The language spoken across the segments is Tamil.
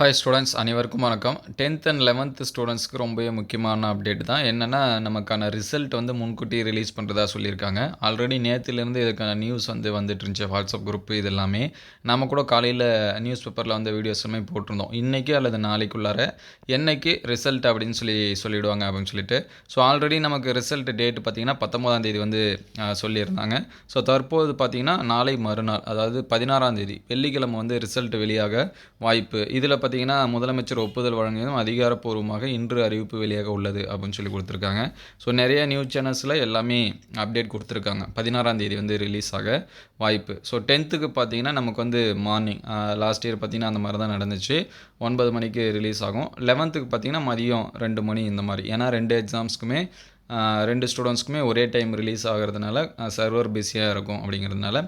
ஹாய் ஸ்டூடெண்ட்ஸ் அனைவருக்கும் வணக்கம். டென்த் அண்ட் லெவன்த் ஸ்டூடெண்ட்ஸ்க்கு ரொம்பவே முக்கியமான அப்டேட் தான். என்னென்னா நமக்கான ரிசல்ட் வந்து முன்கூட்டி ரிலீஸ் பண்ணுறதா சொல்லியிருக்காங்க. ஆல்ரெடி நேற்றுலேருந்து இதுக்கான நியூஸ் வந்து வந்துட்டு இருந்துச்சு. வாட்ஸ்அப் குரூப் இது எல்லாமே நம்ம கூட காலையில் நியூஸ் பேப்பரில் வந்து வீடியோஸ் எல்லாமே போட்டிருந்தோம். இன்றைக்கி அல்லது நாளைக்குள்ளார என்னைக்கு ரிசல்ட் அப்படின்னு சொல்லி சொல்லிவிடுவாங்க அப்படின்னு சொல்லிட்டு. ஸோ ஆல்ரெடி நமக்கு ரிசல்ட் டேட் பார்த்திங்கன்னா பத்தொம்போதாம் தேதி வந்து சொல்லியிருந்தாங்க. ஸோ தற்போது பார்த்திங்கன்னா நாளை மறுநாள் அதாவது பதினாறாம் தேதி வெள்ளிக்கிழமை வந்து ரிசல்ட் வெளியாக வாய்ப்பு. இதில் பார்த்தீங்கன்னா முதலமைச்சர் ஒப்புதல் வழங்கியதும் அதிகாரப்பூர்வமாக இன்று அறிவிப்பு வெளியாக உள்ளது அப்படின்னு சொல்லி கொடுத்துருக்காங்க. ஸோ நிறைய நியூஸ் சேனல்ஸில் எல்லாமே அப்டேட் கொடுத்துருக்காங்க. பதினாறாம் தேதி வந்து ரிலீஸ் ஆக வாய்ப்பு. ஸோ டென்த்துக்கு பார்த்தீங்கன்னா நமக்கு வந்து மார்னிங் லாஸ்ட் இயர் பார்த்தீங்கன்னா அந்த மாதிரி தான் நடந்துச்சு. ஒன்பது மணிக்கு ரிலீஸ் ஆகும். லெவன்த்துக்கு பார்த்தீங்கன்னா மதியம் ரெண்டு மணி இந்த மாதிரி. ஏன்னா ரெண்டு எக்ஸாம்ஸ்க்குமே ரெண்டு ஸ்டூடெண்ட்ஸ்க்குமே ஒரே டைம் ரிலீஸ் ஆகிறதுனால சர்வர் பிஸியாக இருக்கும் அப்படிங்கிறதுனால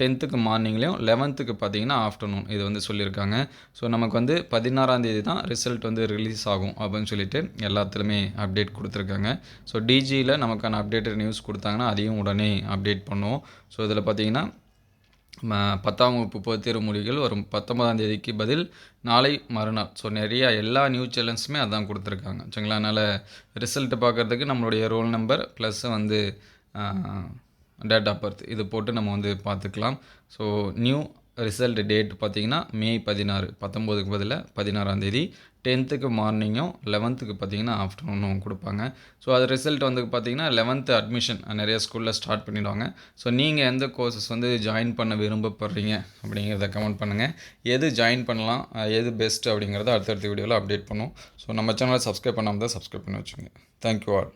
டென்த்துக்கு மார்னிங்லேயும் லெவன்த்துக்கு பார்த்தீங்கன்னா ஆஃப்டர்நூன் இது வந்து சொல்லியிருக்காங்க. ஸோ நமக்கு வந்து பதினாறாந்தேதி தான் ரிசல்ட் வந்து ரிலீஸ் ஆகும் அப்படின்னு சொல்லிட்டு எல்லாத்துலேயுமே அப்டேட் கொடுத்துருக்காங்க. ஸோ டிஜியில் நமக்கான அப்டேட்டட் நியூஸ் கொடுத்தாங்கன்னா அதையும் உடனே அப்டேட் பண்ணுவோம். ஸோ இதில் பார்த்தீங்கன்னா பத்தாம் வகுப்பு பொதுத் தேர்வு வரும். பத்தொன்பதாம் தேதிக்கு பதில் நாளை மறுநாள். ஸோ நிறையா எல்லா நியூஸ் சேனல்ஸுமே அதான் கொடுத்துருக்காங்க. சரிங்களா? அதனால் ரிசல்ட் பார்க்குறதுக்கு நம்மளுடைய ரோல் நம்பர் ப்ளஸ் வந்து டேட் ஆஃப் பர்த் இது போட்டு நம்ம வந்து பார்த்துக்கலாம். ஸோ நியூ ரிசல்ட் டேட் பார்த்தீங்கன்னா மே பதினாறு. பத்தொம்போதுக்கு பதிலாக பதினாறாம் தேதி. டென்த்துக்கு மார்னிங்கும் லெவன்த்துக்கு பார்த்தீங்கன்னா ஆஃப்டர்நூனும் கொடுப்பாங்க. ஸோ அது ரிசல்ட் வந்து பார்த்தீங்கன்னா லெவன்த்து அட்மிஷன் நிறைய ஸ்கூலில் ஸ்டார்ட் பண்ணிடுவாங்க. ஸோ நீங்கள் எந்த கோர்சஸ் வந்து ஜாயின் பண்ண விரும்பப்படுறீங்க அப்படிங்கிறத கமெண்ட் பண்ணுங்கள் எது ஜாயின் பண்ணலாம் எது பெஸ்ட் அப்படிங்கிறத அடுத்தடுத்த வீடியோவில் அப்டேட் பண்ணுவோம். ஸோ நம்ம சேனலை சப்ஸ்கிரைப் பண்ணாமல் தான் சப்ஸ்கிரைப் பண்ணி வச்சுங்க தேங்க்யூ ஆல்